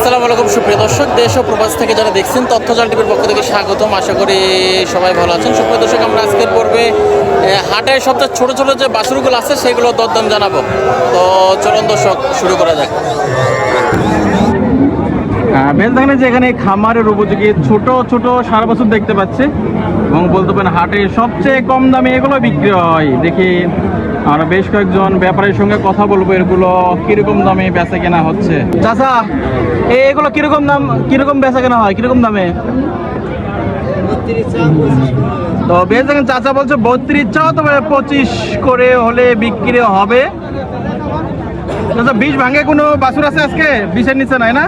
আসসালামু আলাইকুম সুপ্রিয় দর্শক। দেশ ও প্রবাস থেকে যারা দেখছেন তথ্যজাল টিভির পক্ষ থেকে স্বাগতম। আশা করি সবাই ভালো আছেন। সুপ্রিয় দর্শক আমরা আজকের পর্বে এ, হাটের সবচেয়ে ছোট ছোট যে বাছুরগুলো আছে সেগুলো দরদাম জানাব। তো চলুন দর্শক শুরু করা যাক। বেশ দেখেন যে এখানে খামারের উপযোগী ছোট ছোট সারা বছর দেখতে পাচ্ছি এবং বলতে পারেন হাটে সবচেয়ে কম দামে এগুলো বিক্রি হয়। দেখি আমরা বেশ কয়েকজন ব্যাপারীর সঙ্গে কথা বলব, এগুলো কীরকম দামে কেনা হচ্ছে? চাচা এগুলো কীরকম দাম, কীরকম কেনা হয়? কীরকম দামে? তো বলছে বত্রিশ চাও পঁচিশ করে হলে বিক্রি হবে। বিষ ভাঙে কোনো বাছুর আছে আজকে? বিষের নিচে নাই না?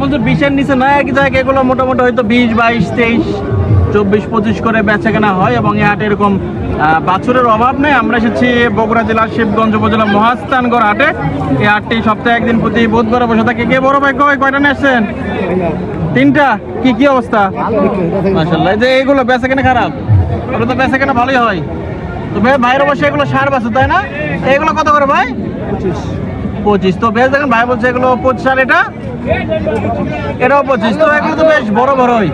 বলছে বিশের নিচে না এক জায়গায় এগুলো মোটামুটি হয়তো বিশ, বাইশ, তেইশ, চব্বিশ, পঁচিশ করে বেচা কেনা হয় এবং এই হাটে এরকম বাছুরের অভাব নেই। আমরা এসেছি বগুড়া জেলার শিবগঞ্জ উপজেলা মহাস্থানগড় হাটে। এই হাটটি সপ্তাহে একদিন প্রতি বুধবার বসে থাকে। কে বড় ভাই কয় কয়টা নিয়ে তিনটা? কি কি অবস্থা? মাসাল্লাহ যে এইগুলো বেচা কেনা খারাপ। ওগুলো তো বেচা কেনা ভালোই হয়। তো ভাই ভাইয়ের অবশ্যই এগুলো সার বাছুর তাই না? এগুলো কত করে ভাই? পঁচিশ। তো বেশ দেখেন ভাই বলছে এগুলো পঁচিশ আর এটা? এটাও পঁচিশ। তো এগুলো তো বেশ বড় বড়ই।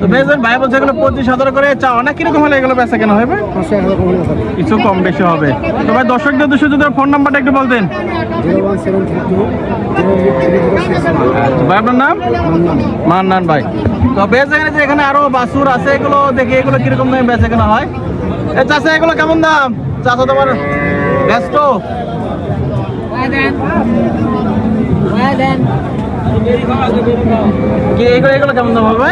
তো বেশ ভাই বলছে এগুলো পঁচিশ হাজার করে চাও না কীরকম হলে এগুলো বেচা কেনা হবে? কিছু কম বেশি হবে। তো ভাই দর্শকদের দুশো যদি ফোন নাম্বারটা একটু বলতেন। ভাই আপনার নাম? মান্নান। ভাই। তো বেশ দেখেন যে এখানে আরও বাসুর আছে এগুলো দেখি এগুলো কীরকম দামে বেচা কেনা হয়? এ চাষা এগুলো কেমন দাম? চাষা তোমার ব্যস্ত? কি এগুলো এগুলো কেমন দাম হবে?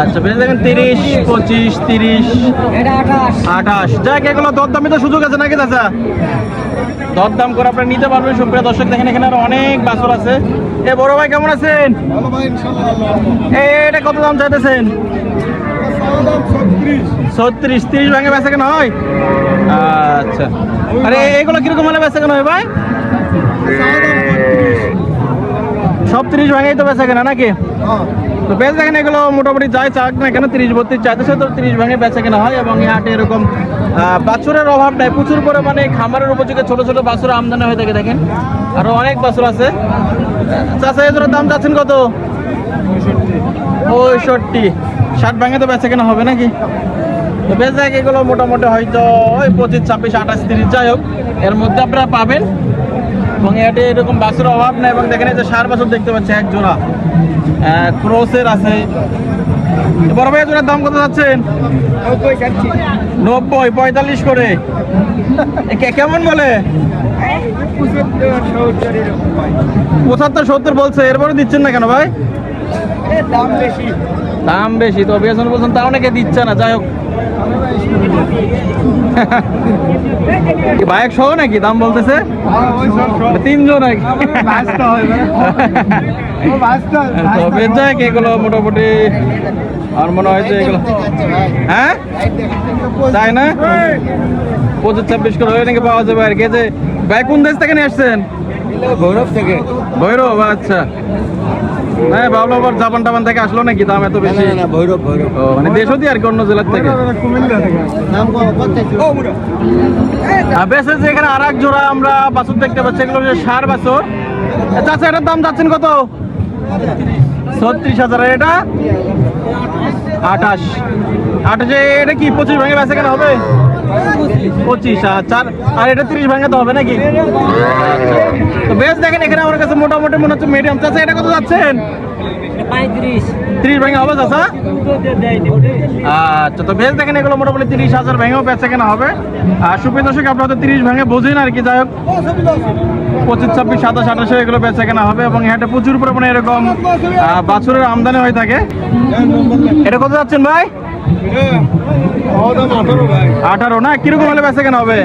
আচ্ছা বেশ দেখেন তিরিশ পঁচিশ তিরিশ আঠাশ। যাক এগুলো দরদামে তো সুযোগ আছে নাকি চাচা? দরদাম করে আপনি নিতে পারবেন সুপ্রিয় দর্শক দেখেন এখানে আরও অনেক বাছর আছে। এ বড় ভাই কেমন আছেন? এটা কত দাম চাইতেছেন? ছত্রিশ। তিরিশ ভাঙে বেচা কেন হয়? আচ্ছা। আরে, এগুলো কীরকম হলে বেচা কেন হয় ভাই? সব তিরিশ ভাঙেই তো বেচা কেনা নাকি? তো বেশ দেখেন, এগুলো মোটামুটি যাই চাক না কেন, তিরিশ বত্রিশ চাইতেছে তো, তিরিশ ভাঙে বেচা কেনা হয় এবং এই এরকম বাছুরের অভাব নাই। প্রচুর পরিমাণে খামারের উপযোগী ছোট ছোট বাছুর আমদানি হয়ে থাকে, দেখেন। আরও অনেক বাছুর আছে। চাষা এদের দাম যাচ্ছেন কত? পঁয়ষট্টি। ষাট ভাঙে তো বেচা কেনা হবে নাকি? বেশ এগুলো মোটামুটি হয়তো ওই পঁচিশ, ছাব্বিশ, আঠাশ, তিরিশ যাই হোক, এর মধ্যে আপনারা পাবেন। এবং এটি এরকম বাসের অভাব নেই এবং দেখেন যে সার বাছর দেখতে পাচ্ছি, এক জোড়া। ক্রোসের আছে। বড় ভাই জোড়ার দাম কত যাচ্ছেন? নব্বই, পঁয়তাল্লিশ করে। কেমন বলে? পঁচাত্তর, সত্তর বলছে, এরপরে দিচ্ছেন না কেন ভাই? দাম বেশি। দাম বেশি তো বেতন বলছেন তা অনেকে দিচ্ছে না যাই হোক। বাইক সহ নাকি? দাম বলতেছে? তিনজন নাকি? এগুলো মোটামুটি? আর মনে হয় যে এগুলো হ্যাঁ? তাই না? পঁচিশ ছাব্বিশ করে হয়ে নাকি পাওয়া যাবে আর কি। যে বাইক কোন দেশ থেকে নিয়ে আসছেন? গৌরব থেকে। ভৈরব আচ্ছা। হ্যাঁ ভাবলাম আবার জাপান টাপান থেকে আসলো নাকি? দাম এত বেশি? ভৈরব ভৈরব। মানে দেশও আর কি অন্য জেলার থেকে? বেশ এখানে আর এক জোড়া আমরা বাছুর দেখতে পাচ্ছি এগুলো সার বাছুর। চাচা এটার দাম যাচ্ছেন কত? ছত্রিশ হাজার এটা? আঠাশ। আঠাশে এটা কি পঁচিশ ভাঙে বেচা কেন হবে? পঁচিশ আর আর এটা তিরিশ ভাঙে তো হবে নাকি? তো বেশ দেখেন এখানে আমার কাছে মোটামুটি মনে হচ্ছে মিডিয়াম চাচা এটা কত যাচ্ছেন? তিরিশ ভাঙে হবে চাচা? আচ্ছা তো বেশ দেখেন এগুলো মোটামুটি তিরিশ হাজার ভেঙেও বেচা কেনা হবে। আর সুপ্রিয় দর্শক আপনারা তো তিরিশ ভেঙে বোঝেন আর কি। যাই হোক পঁচিশ ছাব্বিশ সাতাশ আঠাশে এগুলো বেচা কেনা হবে এবং এটা প্রচুর পরিমাণে এরকম বাছুরের আমদানি হয়ে থাকে। এটা কত যাচ্ছেন ভাই? আঠারো না? কীরকম হলে বেচা কেনা হবে?